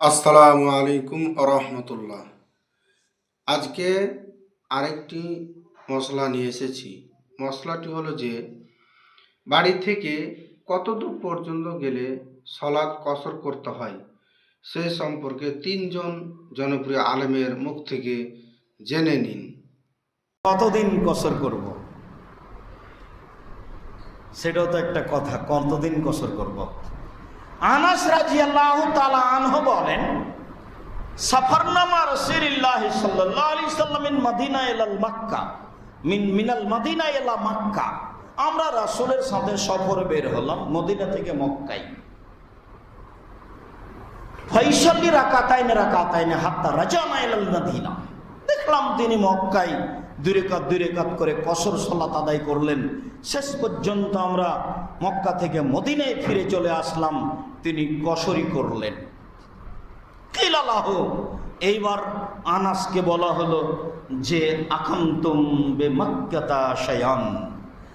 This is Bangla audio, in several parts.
আসসালামু আলাইকুম রহমতুল্লাহ। আজকে আরেকটি মশলা নিয়ে এসেছি। মশলাটি হলো যে, বাড়ি থেকে কত দূর পর্যন্ত গেলে সলাদ কসর করতে হয়, সে সম্পর্কে তিনজন জনপ্রিয় আলেমের মুখ থেকে জেনে নিন। কতদিন কসর করব? সেটাও তো একটা কথা, কতদিন কসর করব? আনাস তাআলা আনহু বলেন, সাফারনামা মিন মদিনা মক্কা, মিন মিনাল মদিনা মক্কা। আমরা রাসূলের সাথে সফরে বের হলাম মদিনা থেকে রাকাতাইনে হাত্তা রাজানা ইলাল মদিনা। দেখলাম তিনি মক্কায় করে কসর সলাত আদায় করলেন। শেষ পর্যন্ত আমরা মক্কা থেকে মদিনায় ফিরে চলে আসলাম। তিনি কসরি করলেন। কিলালাহ এইবার আনাসকে বলা হলো যে, আকান্তম বে মক্কাতা শায়ান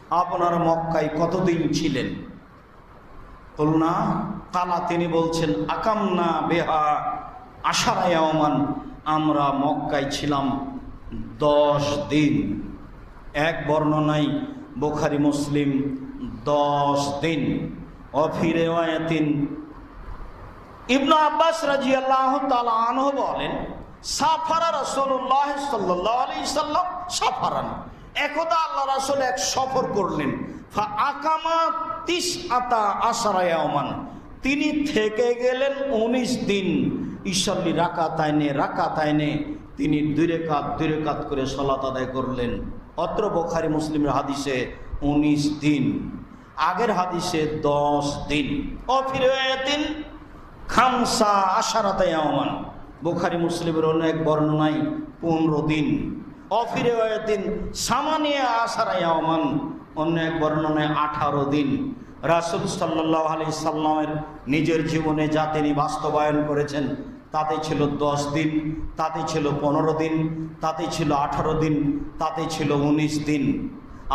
আপনার মক্কায় কতদিন ছিলেন? না। কালা তিনি বলছেন, আকামনা বেহা আশারায়মান আমরা মক্কায় ছিলাম দশ দিন। এক বর্ণনায় বোখারি, মুসলিম, দশ দিন। অফিরে ওয়াতিন ইবনু আব্বাস রাজিয়াল্লাহ তাআলা আনহু বলেন, সাফারা রাসূলুল্লাহ সাল্লাল্লাহু আলাইহি সাল্লাম সাফারান। একদা আল্লাহ রাসূল এক সফর করলেন। আকামা তিস আতা আশারা ইয়াওমান। তিনি থেকে গেলেন উনিশ দিন। ঈশ্বরলি রাকাতাইনে রাকাতাইনে তিনি দুই রেখাত দুই রেখাত করে সলাত আদায় করলেন। অত্র বোখারি মুসলিমের হাদিসে উনিশ দিন। আগের হাদিসে দশ দিন। অফিরায়াতিন খামসা আশারাতে আহমান বুখারি মুসলিমের অন্য এক বর্ণনায় পনেরো দিন। অফিরায়াতিন সামানিয়া আশারাই আহমান অন্য এক বর্ণনায় আঠারো দিন। রাসুল সাল্লাহ আলি সাল্লামের নিজের জীবনে যা তিনি বাস্তবায়ন করেছেন, তাতে ছিল দশ দিন, তাতে ছিল পনেরো দিন, তাতে ছিল আঠারো দিন, তাতে ছিল উনিশ দিন।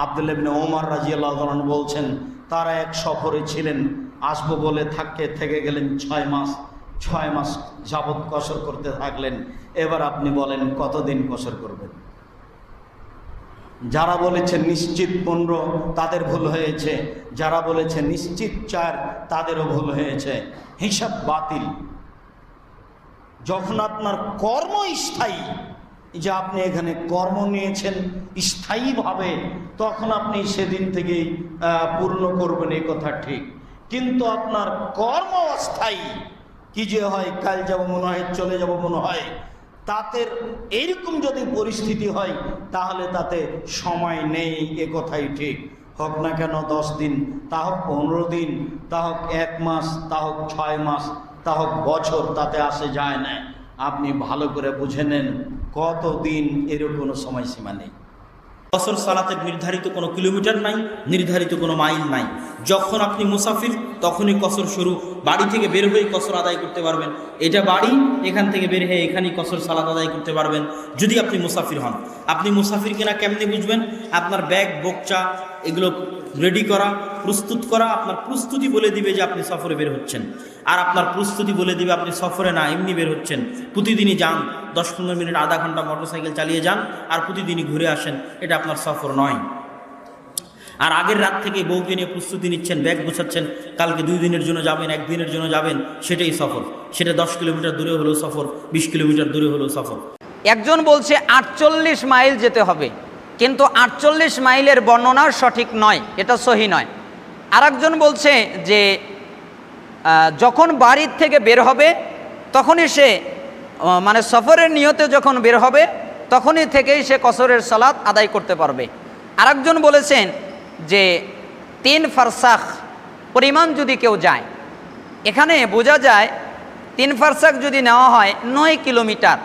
আবদুল্লাবিন ওমর রাজিয়াল্লাহ বলছেন, তারা এক সফরে ছিলেন আসব বলে থাকতে থেকে গেলেন ছয় মাস ছয় মাস যাবৎ কসর করতে থাকলেন। এবার আপনি বলেন, কতদিন কসর করবেন? যারা বলেছে নিশ্চিত পনেরো, তাদের ভুল হয়েছে। যারা বলেছে নিশ্চিত চার, তাদেরও ভুল হয়েছে। হিসাব বাতিল। যখন আপনার কর্ম স্থায়ী যে আপনি এখানে কর্ম নিয়েছেন স্থায়ীভাবে, তখন আপনি সেদিন থেকেই পূর্ণ করবেন এই কথা ঠিক। কিন্তু আপনার কর্ম অস্থায়ী। কি যে হয়, কাল যাব মনে হয়, চলে যাব মনে হয়। তাতে এইরকম যদি পরিস্থিতি হয়, তাহলে তাতে সময় নেই, এ কথাই ঠিক। হোক না কেন, দশ দিন, তা হোক পনেরো দিন, তা হোক এক মাস, তা হোক ছয় মাস, তা হোক বছর, তাতে আসে যায় না। আপনি ভালো করে বুঝে নেন, কতদিন এর কোনো সময়সীমা নেই। কসর সালাতের নির্ধারিত কোনো কিলোমিটার নাই, নির্ধারিত কোনো মাইল নাই। যখন আপনি মুসাফির, তখনই কসর শুরু। বাড়ি থেকে বের হয়ে কসর আদায় করতে পারবেন। এটা বাড়ি, এখান থেকে বের হয়ে এখানেই কসর সালাত আদায় করতে পারবেন, যদি আপনি মুসাফির হন। আপনি মুসাফির কিনা কেমনি বুঝবেন? আপনার ব্যাগ, বোকচা, এগুলো রেডি করা, প্রস্তুত করা, আপনার প্রস্তুতি বলে দিবে যে আপনি সফরে বের হচ্ছেন। আর আপনার প্রস্তুতি বলে দিবে আপনি সফরে না, এমনি বের হচ্ছেন। প্রতিদিনই যান দশ পনেরো মিনিট, আধা ঘণ্টা মোটরসাইকেল চালিয়ে যান আর প্রতিদিনই ঘুরে আসেন, এটা আপনার সফর নয়। আর আগের রাত থেকে বউকে নিয়ে প্রস্তুতি নিচ্ছেন, ব্যাগ গুছাচ্ছেন, কালকে দুই দিনের জন্য যাবেন একদিনের জন্য যাবেন, সেটাই সফর। সেটা দশ কিলোমিটার দূরে হলেও সফর, বিশ কিলোমিটার দূরে হলেও সফর। একজন বলছে আটচল্লিশ মাইল যেতে হবে। কিন্তু আটচল্লিশ মাইলের বর্ণনা সঠিক নয়, এটা সহি নয়। আরেকজন বলছে যে যখন বাড়ির থেকে বের হবে, তখনই সে মানে সফরের নিয়তে যখন বের হবে, তখনই থেকেই সে কসরের সালাত আদায় করতে পারবে। আরেকজন বলেছেন যে, তিন ফারসাখ পরিমাণ যদি কেউ যায়, এখানে বোঝা যায় তিন ফারসাক যদি নেওয়া হয় নয় কিলোমিটার।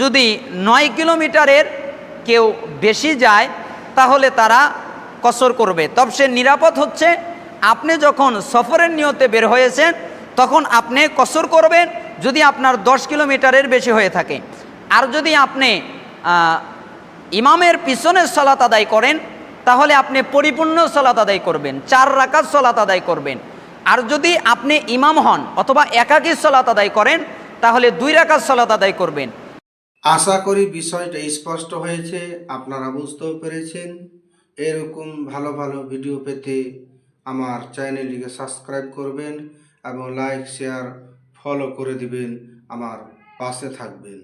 যদি নয় কিলোমিটারের কেউ বেশি যায়, তাহলে তারা কসর করবে। তবে সে নিরাপদ হচ্ছে, আপনি যখন সফরের নিয়তে বের হয়েছেন, তখন আপনি কসর করবেন যদি আপনার দশ কিলোমিটারের বেশি হয়ে থাকে। আর যদি আপনি ইমামের পিছনে সলাত আদায় করেন, তাহলে আপনি পরিপূর্ণ সলাত আদায় করবেন, চার রাকাত সলাত আদায় করবেন। আর যদি আপনি ইমাম হন অথবা একাকী সলাত আদায় করেন, তাহলে দুই রাকাত সলাত আদায় করবেন। আশা করি বিষয়টা স্পষ্ট হয়েছে, আপনারা বুঝতেও পেরেছেন। এরকম ভালো ভালো ভিডিও পেতে আমার চ্যানেলটিকে সাবস্ক্রাইব করবেন এবং লাইক শেয়ার ফলো করে দিবেন, আমার পাশে থাকবেন।